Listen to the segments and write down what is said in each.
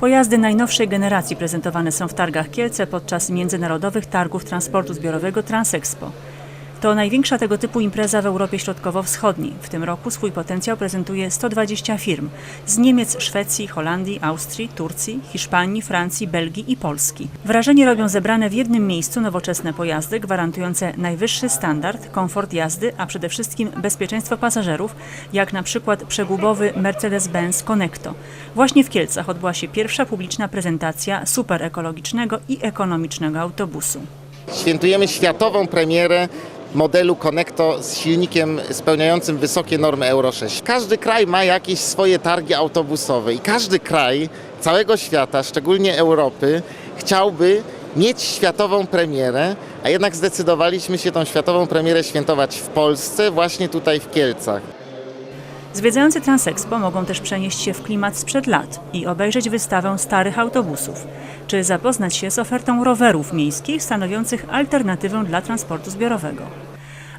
Pojazdy najnowszej generacji prezentowane są w targach Kielce podczas międzynarodowych targów transportu zbiorowego Transexpo. To największa tego typu impreza w Europie Środkowo-Wschodniej. W tym roku swój potencjał prezentuje 120 firm z Niemiec, Szwecji, Holandii, Austrii, Turcji, Hiszpanii, Francji, Belgii i Polski. Wrażenie robią zebrane w jednym miejscu nowoczesne pojazdy gwarantujące najwyższy standard, komfort jazdy, a przede wszystkim bezpieczeństwo pasażerów, jak na przykład przegubowy Mercedes-Benz Conecto. Właśnie w Kielcach odbyła się pierwsza publiczna prezentacja superekologicznego i ekonomicznego autobusu. Świętujemy światową premierę modelu Connecto z silnikiem spełniającym wysokie normy Euro 6. Każdy kraj ma jakieś swoje targi autobusowe i każdy kraj całego świata, szczególnie Europy, chciałby mieć światową premierę, a jednak zdecydowaliśmy się tą światową premierę świętować w Polsce, właśnie tutaj w Kielcach. Zwiedzający Transexpo mogą też przenieść się w klimat sprzed lat i obejrzeć wystawę starych autobusów, czy zapoznać się z ofertą rowerów miejskich stanowiących alternatywę dla transportu zbiorowego.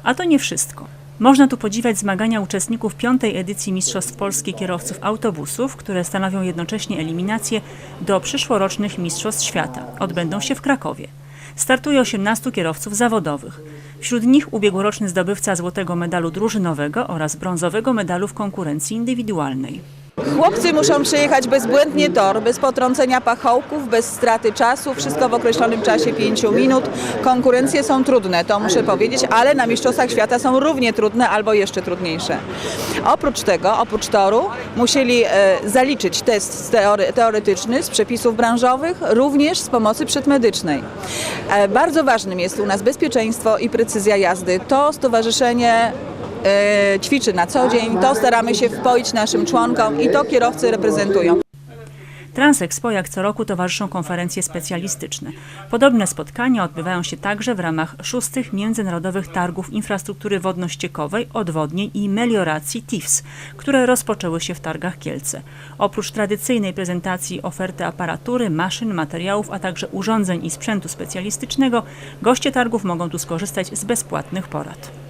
A to nie wszystko. Można tu podziwiać zmagania uczestników piątej edycji Mistrzostw Polski Kierowców Autobusów, które stanowią jednocześnie eliminację do przyszłorocznych Mistrzostw Świata. Odbędą się w Krakowie. Startuje 18 kierowców zawodowych. Wśród nich ubiegłoroczny zdobywca złotego medalu drużynowego oraz brązowego medalu w konkurencji indywidualnej. Chłopcy muszą przejechać bezbłędnie tor, bez potrącenia pachołków, bez straty czasu, wszystko w określonym czasie 5 minut. Konkurencje są trudne, to muszę powiedzieć, ale na Mistrzostwach Świata są równie trudne albo jeszcze trudniejsze. Oprócz tego, oprócz toru, musieli e, zaliczyć test teoretyczny z przepisów branżowych, również z pomocy przedmedycznej. E, bardzo ważnym jest u nas bezpieczeństwo i precyzja jazdy. To stowarzyszenie ćwiczy na co dzień, to staramy się wpoić naszym członkom i to kierowcy reprezentują. Transexpo jak co roku towarzyszą konferencje specjalistyczne. Podobne spotkania odbywają się także w ramach szóstych Międzynarodowych Targów Infrastruktury Wodno-Ściekowej, Odwodnień i Melioracji TIFS, które rozpoczęły się w Targach Kielce. Oprócz tradycyjnej prezentacji oferty aparatury, maszyn, materiałów, a także urządzeń i sprzętu specjalistycznego, goście targów mogą tu skorzystać z bezpłatnych porad.